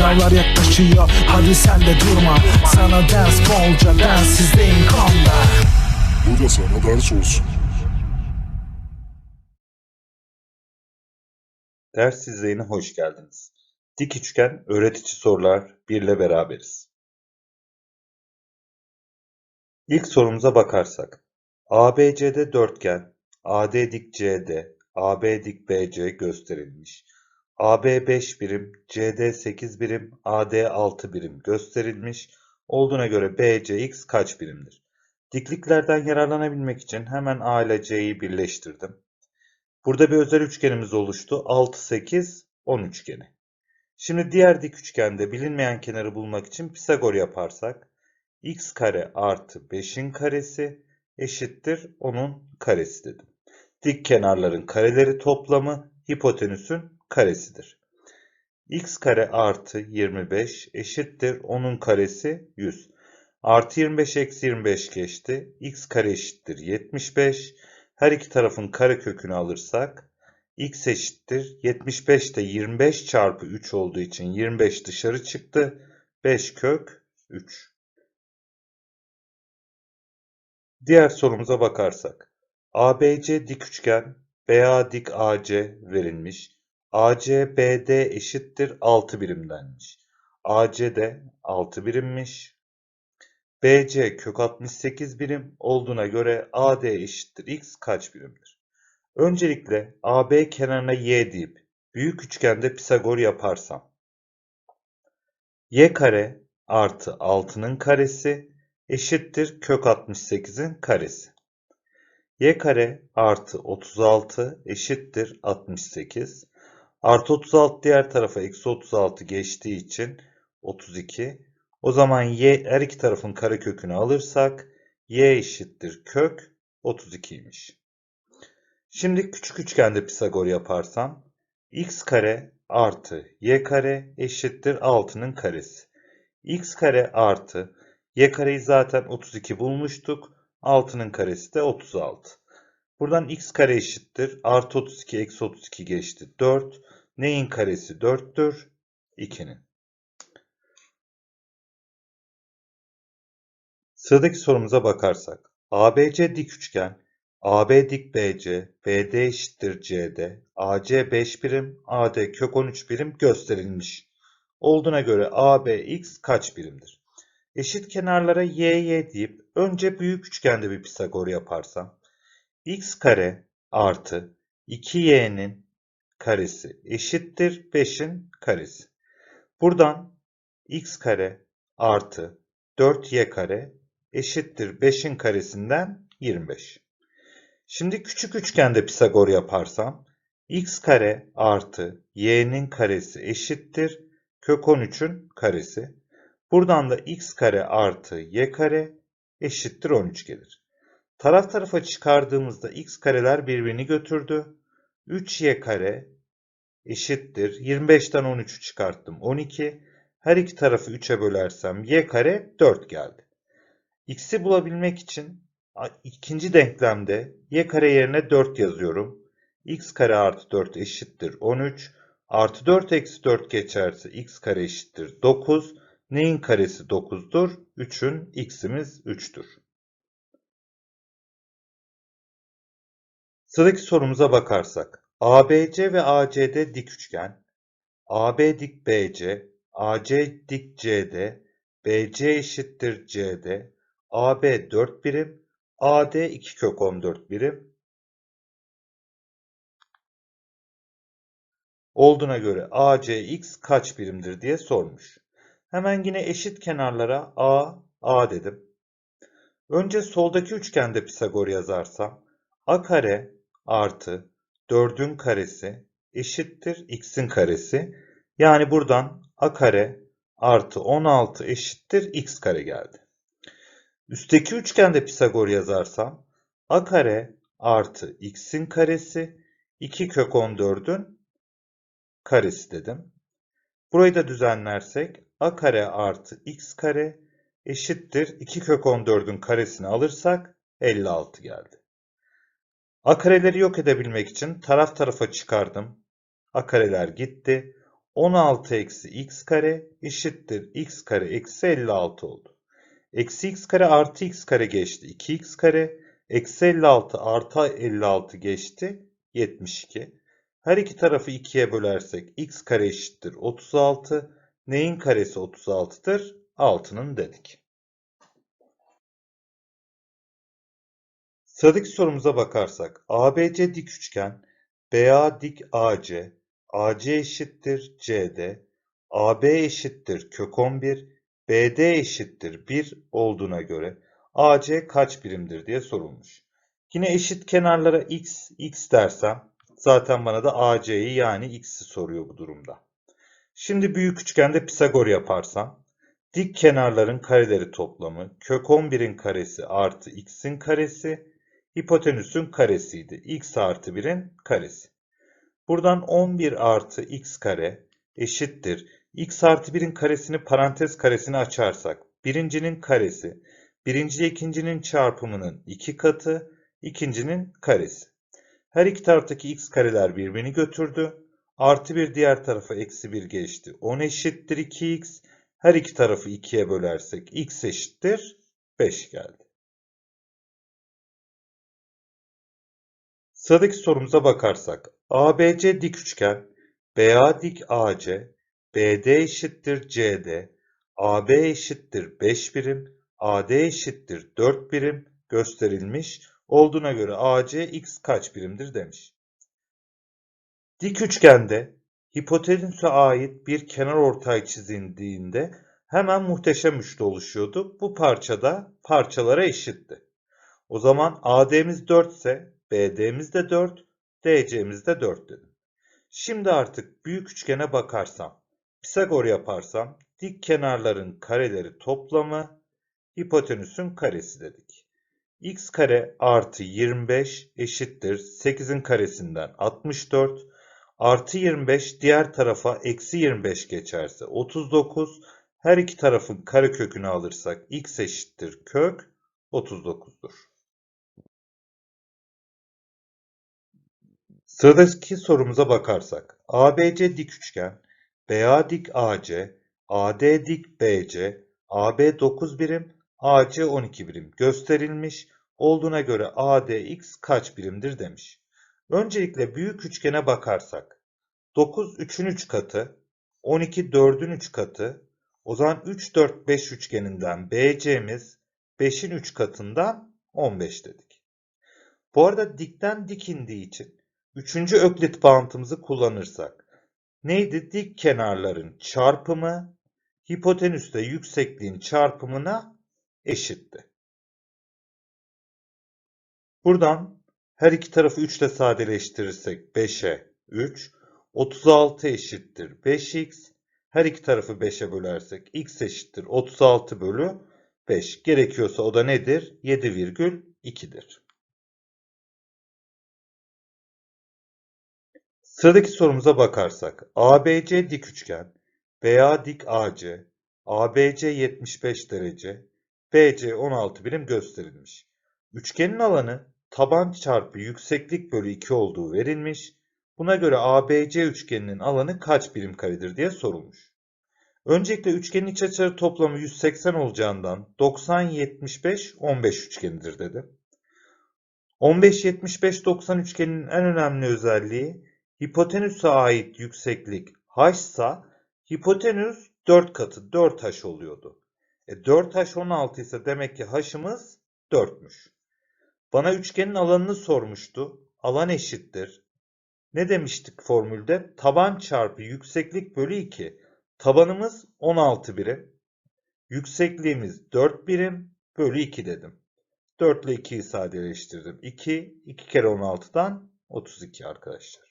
Sınavlar yaklaşıyor hadi sen de durma Sana ders bolca densizliğin konda Bu da sana ders olsun. Ders izleyine hoş geldiniz. Dik üçgen öğretici sorular 1 ile beraberiz. İlk sorumuza bakarsak. ABCD dörtgen, AD dik CD, AB dik BC gösterilmiş. AB 5 birim, CD 8 birim, AD 6 birim gösterilmiş. Olduğuna göre BC x kaç birimdir? Dikliklerden yararlanabilmek için hemen A ile C'yi birleştirdim. Burada bir özel üçgenimiz oluştu. 6, 8, 10 üçgeni. Şimdi diğer dik üçgende bilinmeyen kenarı bulmak için Pisagor yaparsak x kare artı 5'in karesi eşittir 10'un karesi dedim. Dik kenarların kareleri toplamı hipotenüsün karesidir. x kare artı 25 eşittir 10'un karesi 100. Artı 25 eksi 25 geçti. x kare eşittir 75. Her iki tarafın kare kökünü alırsak x eşittir 75 de 25 çarpı 3 olduğu için 25 dışarı çıktı. 5 kök 3. Diğer sorumuza bakarsak. ABC dik üçgen, BA dik AC verilmiş. AC BD eşittir 6 birimdenmiş. AC de 6 birimmiş. BC kök 68 birim olduğuna göre AD eşittir x kaç birimdir? Öncelikle AB kenarına y deyip büyük üçgende Pisagor yaparsam y kare artı 6'nın karesi eşittir kök 68'in karesi. y kare artı 36 eşittir 68. Artı 36 diğer tarafa eksi 36 geçtiği için 32. O zaman y her iki tarafın karekökünü alırsak y eşittir kök 32'ymiş. Şimdi küçük üçgende Pisagor yaparsam x kare artı y kare eşittir 6'nın karesi. x kare artı y kareyi zaten 32 bulmuştuk. 6'nın karesi de 36. Buradan x kare eşittir. Artı 32 eksi 32 geçti. 4. Neyin karesi 4'tür? 2'nin. Sıradaki sorumuza bakarsak. ABC dik üçgen, AB dik BC, BD eşittir CD, AC 5 birim, AD kök 13 birim gösterilmiş. Olduğuna göre AB x kaç birimdir? Eşit kenarlara y y deyip önce büyük üçgende bir Pisagor yaparsam x kare artı 2y'nin karesi eşittir 5'in karesi. Buradan x kare artı 4y kare eşittir 5'in karesinden 25. Şimdi küçük üçgende Pisagor yaparsam x kare artı y'nin karesi eşittir kök 13'ün karesi. Buradan da x kare artı y kare eşittir 13 gelir. Taraf tarafa çıkardığımızda x kareler birbirini götürdü. 3y kare eşittir. 25'ten 13'ü çıkarttım 12. Her iki tarafı 3'e bölersem y kare 4 geldi. X'i bulabilmek için ikinci denklemde y kare yerine 4 yazıyorum. x kare artı 4 eşittir 13. Artı 4 eksi 4 geçerse x kare eşittir 9. Neyin karesi 9'dur? 3'ün x'imiz 3'tür. Sıradaki sorumuza bakarsak. ABC ve ACD dik üçgen. AB dik BC, AC dik CD, BC eşittir CD, AB 4 birim, AD 2 kök 14 birim. Olduğuna göre ACX kaç birimdir diye sormuş. Hemen yine eşit kenarlara A, A dedim. Önce soldaki üçgende Pisagor yazarsam A kare artı 4'ün karesi eşittir x'in karesi. Yani buradan A kare artı 16 eşittir x kare geldi. Üstteki üçgende Pisagor yazarsam a kare artı x'in karesi 2 kök 14'ün karesi dedim. Burayı da düzenlersek a kare artı x kare eşittir 2 kök 14'ün karesini alırsak 56 geldi. A kareleri yok edebilmek için taraf tarafa çıkardım. A kareler gitti. 16 eksi x kare eşittir x kare eksi 56 oldu. Eksi x kare artı x kare geçti. 2x kare eksi 56 artı 56 geçti. 72. Her iki tarafı 2'ye bölersek x kare eşittir 36. Neyin karesi 36'tır? 6'nın dedik. Sıradaki sorumuza bakarsak ABC dik üçgen, BA dik AC, AC eşittir CD, AB eşittir kök 11, BD eşittir 1 olduğuna göre AC kaç birimdir diye sorulmuş. Yine eşit kenarlara x, x dersem zaten bana da AC'yi yani x'i soruyor bu durumda. Şimdi büyük üçgende Pisagor yaparsam dik kenarların kareleri toplamı kök 11'in karesi artı x'in karesi hipotenüsün karesiydi. x artı 1'in karesi. Buradan 11 artı x kare eşittir. x artı 1'in karesini parantez karesini açarsak birincinin karesi birinci ikincinin çarpımının iki katı ikincinin karesi. Her iki taraftaki x kareler birbirini götürdü. Artı 1 diğer tarafa eksi 1 geçti. 10 eşittir 2x. Her iki tarafı 2'ye bölersek x eşittir 5 geldi. Sıradaki sorumuza bakarsak ABC dik üçgen, BA dik AC, BD eşittir CD, AB eşittir 5 birim, AD eşittir 4 birim gösterilmiş olduğuna göre AC x kaç birimdir demiş. Dik üçgende hipotenüse ait bir kenar ortay çizildiğinde hemen muhteşem üçlü oluşuyordu. Bu parçada parçalara eşitti. O zaman AD'miz 4 ise BD'miz de 4, DC'miz de 4 dedim. Şimdi artık büyük üçgene bakarsam, Pisagor yaparsam dik kenarların kareleri toplamı hipotenüsün karesi dedik. x kare artı 25 eşittir 8'in karesinden 64 artı 25 diğer tarafa eksi 25 geçerse 39 her iki tarafın karekökünü alırsak x eşittir kök 39'dur. Sıradaki sorumuza bakarsak ABC dik üçgen, BA dik AC, AD dik BC, AB 9 birim, AC 12 birim gösterilmiş olduğuna göre ADX kaç birimdir demiş. Öncelikle büyük üçgene bakarsak 9 3'ün 3 katı, 12 4'ün 3 katı, o zaman 3 4 5 üçgeninden BC'miz 5'in 3 katından 15 dedik. Bu arada dikten dik indiği için Üçüncü öklit bağıntımızı kullanırsak neydi? Dik kenarların çarpımı hipotenüste yüksekliğin çarpımına eşitti. Buradan her iki tarafı 3 ile sadeleştirirsek 5'e 3, 36 eşittir 5x. Her iki tarafı 5'e bölersek x eşittir 36 bölü 5. Gerekiyorsa o da nedir? 7,2'dir. Sıradaki sorumuza bakarsak ABC dik üçgen, BA dik AC, ABC 75 derece, BC 16 birim gösterilmiş. Üçgenin alanı taban çarpı yükseklik bölü 2 olduğu verilmiş. Buna göre ABC üçgeninin alanı kaç birim karedir diye sorulmuş. Öncelikle üçgenin iç açıları toplamı 180 olacağından 90 75 15 üçgenidir dedi. 15 75 90 üçgeninin en önemli özelliği hipotenüse ait yükseklik h ise hipotenüs 4 katı 4h oluyordu. E 4h 16 ise demek ki h'ımız 4'müş. Bana üçgenin alanını sormuştu. Alan eşittir. Ne demiştik formülde? Taban çarpı yükseklik bölü 2. Tabanımız 16 birim. Yüksekliğimiz 4 birim bölü 2 dedim. 4 ile 2'yi sadeleştirdim. 2, 2 kere 16'dan 32 arkadaşlar.